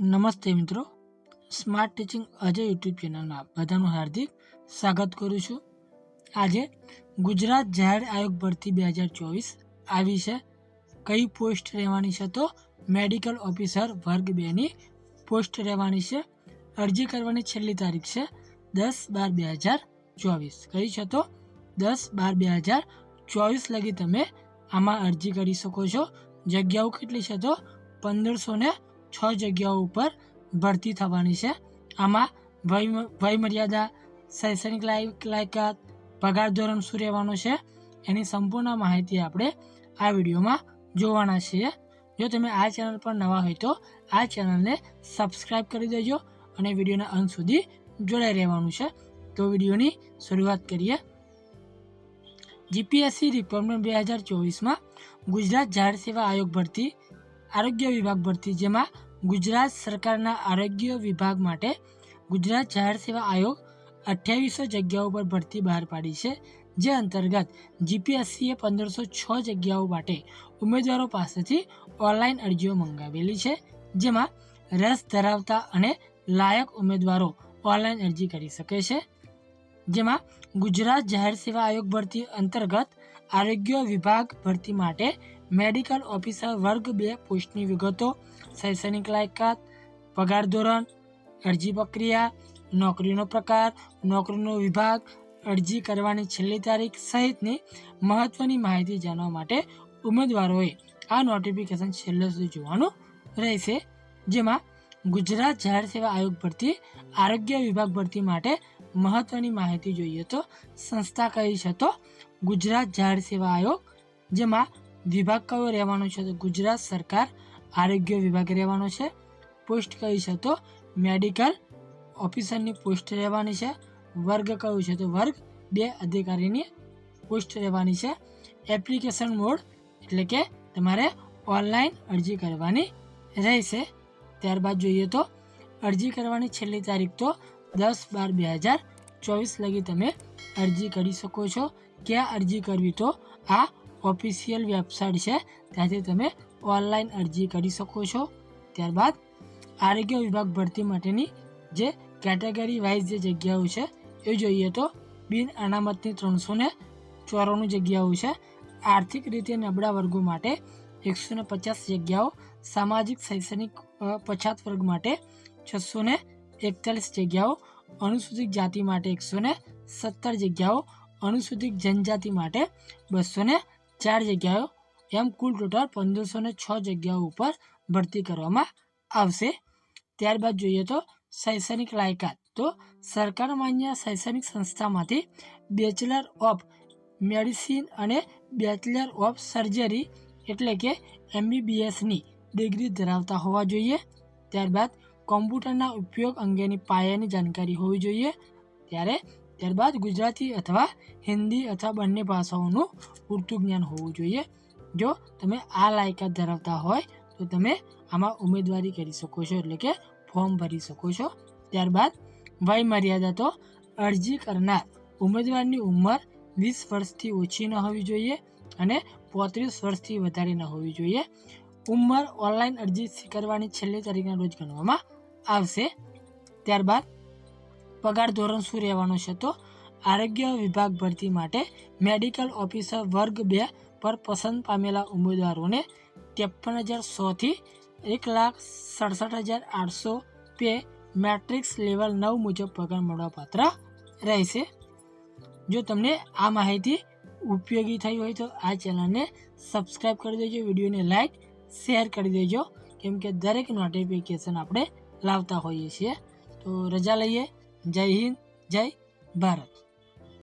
નમસ્તે મિત્રો. Smart teaching Ajay YouTube ચેનલમાં બધાનું હાર્દિક સ્વાગત કરું છું. આજે ગુજરાત જાહેર આયોગ ભરતી બે હજાર ચોવીસ આવી છે. કઈ પોસ્ટ રહેવાની છે તો મેડિકલ ઓફિસર વર્ગ બેની પોસ્ટ રહેવાની છે. અરજી કરવાની છેલ્લી તારીખ છે દસ બાર બે હજાર ચોવીસ. કઈ છે તો દસ બાર બે હજાર ચોવીસ લગી તમે આમાં અરજી કરી શકો છો. જગ્યાઓ કેટલી છે તો પંદરસો ને છ જગ્યાઓ ઉપર ભરતી થવાની છે. આમાં વય વય મર્યાદા શૈક્ષણિક લાયક લાયકાત, પગાર ધોરણ શું રહેવાનું છે, એની સંપૂર્ણ માહિતી આપણે આ વિડીયોમાં જોવાના છીએ. જો તમે આ ચેનલ પર નવા હોય તો આ ચેનલને સબસ્ક્રાઈબ કરી દેજો અને વિડીયોના અંત સુધી જોડાઈ રહેવાનું છે. તો વિડીયોની શરૂઆત કરીએ. જીપીએસસી રિક્વાયરમેન્ટ બે હજાર ચોવીસમાં ગુજરાત જાહેર સેવા આયોગ ભરતી, આરોગ્ય વિભાગ ભરતી, જેમાં ગુજરાત સરકારના આરોગ્ય વિભાગ માટે ગુજરાત જાહેર સેવા આયોગ અઠ્યાવીસો જગ્યાઓ પર ભરતી બહાર પાડી છે. જે અંતર્ગત જીપીએસસીએ પંદરસો છ જગ્યાઓ માટે ઉમેદવારો પાસેથી ઓનલાઈન અરજીઓ મંગાવેલી છે, જેમાં રસ ધરાવતા અને લાયક ઉમેદવારો ઓનલાઈન અરજી કરી શકે છે. જેમાં ગુજરાત જાહેર સેવા આયોગ ભરતી અંતર્ગત આરોગ્ય વિભાગ ભરતી માટે મેડિકલ ઓફિસર વર્ગ બે પોસ્ટની વિગતો શૈક્ષણિક લાયકાત, પગાર ધોરણ, અરજી પ્રક્રિયા, નોકરીનો પ્રકાર, નોકરીનો વિભાગ, અરજી કરવાની છેલ્લી તારીખ સહિતની મહત્ત્વની માહિતી જાણવા માટે ઉમેદવારોએ આ નોટિફિકેશન છેલ્લે સુધી જોવાનું રહેશે. જેમાં ગુજરાત જાહેર સેવા આયોગ ભરતી, આરોગ્ય વિભાગ ભરતી માટે મહત્ત્વની માહિતી જોઈએ તો સંસ્થા કઈ છે તો ગુજરાત જાહેર સેવા આયોગ, જેમાં વિભાગ કયો રહેવાનો છે તો ગુજરાત સરકાર આરોગ્ય વિભાગ રહેવાનો છે. પોસ્ટ કઈ છે તો મેડિકલ ઓફિસરની પોસ્ટ રહેવાની છે. વર્ગ કયું છે તો વર્ગ બે અધિકારીની પોસ્ટ રહેવાની છે. એપ્લિકેશન મોડ એટલે કે તમારે ઓનલાઈન અરજી કરવાની રહેશે. ત્યારબાદ જોઈએ તો અરજી કરવાની છેલ્લી તારીખ તો દસ બાર બે હજાર ચોવીસ લગી તમે અરજી કરી શકો છો. ક્યાં અરજી કરવી તો આ ઓફિશિયલ વેબસાઇટ છે. ત્યાંથી તમે ઓનલાઈન અરજી કરી શકો છો. ત્યારબાદ આરોગ્ય વિભાગ ભરતી માટેની જે કેટેગરી વાઇઝ જે જગ્યાઓ છે, એ જોઈએ તો બિન અનામતની ત્રણસો ને ચોરાણું જગ્યાઓ છે. આર્થિક રીતે નબળા વર્ગો માટે એકસો ને પચાસ જગ્યાઓ, સામાજિક શૈક્ષણિક પછાત વર્ગ માટે છસો ને એકતાલીસ જગ્યાઓ, અનુસૂચિત જાતિ માટે એકસો ને સત્તર જગ્યાઓ, અનુસૂચિત જનજાતિ માટે બસો ને ચાર જગ્યાઓ એમ કુલ ટોટલ પંદરસો ને છ જગ્યાઓ ઉપર ભરતી કરવામાં આવશે. ત્યારબાદ જોઈએ તો શૈક્ષણિક લાયકાત. તો સરકાર માન્ય શૈક્ષણિક સંસ્થામાંથી બેચલર ઓફ મેડિસિન અને બેચલર ઓફ સર્જરી એટલે કે એમબીબીએસની ડિગ્રી ધરાવતા હોવા જોઈએ. ત્યારબાદ કોમ્પ્યુટરના ઉપયોગ અંગેની પાયાની જાણકારી હોવી જોઈએ. ત્યારે ત્યારબાદ ગુજરાતી અથવા હિન્દી અથવા બંને ભાષાઓનું પૂરતું જ્ઞાન હોવું જોઈએ. જો તમે આ લાયકાત ધરાવતા હોય, તો તમે આમાં ઉમેદવારી કરી શકો છો, એટલે કે ફોર્મ ભરી શકો છો. ત્યારબાદ વય મર્યાદા તો અરજી કરનાર ઉમેદવારની ઉંમર વીસ વર્ષથી ઓછી ન હોવી જોઈએ અને પોત્રીસ વર્ષથી વધારે ન હોવી જોઈએ. ઉંમર ઓનલાઈન અરજી સ્વીકારવાની છેલ્લી તારીખના રોજ ગણવામાં આવશે. ત્યારબાદ પગાર ધોરણ શું રહેવાનું છે તો આરોગ્ય વિભાગ ભરતી માટે મેડિકલ ઓફિસર વર્ગ બે પર પસંદ પામેલા ઉમેદવારોને ત્રેપન હજાર સોથી એક લાખ સડસઠ હજાર આઠસો પે મેટ્રિક્સ લેવલ નવ મુજબ પગાર મળવાપાત્ર રહેશે. જો તમને આ માહિતી ઉપયોગી થઈ હોય તો આ ચેનલને સબસ્ક્રાઈબ કરી દેજો, વિડીયોને લાઈક, શેર કરી દેજો, કેમ કે દરેક નોટિફિકેશન આપણે લાવતા હોઈએ છીએ. તો રજા લઈએ. જય હિન્દ, જય ભારત.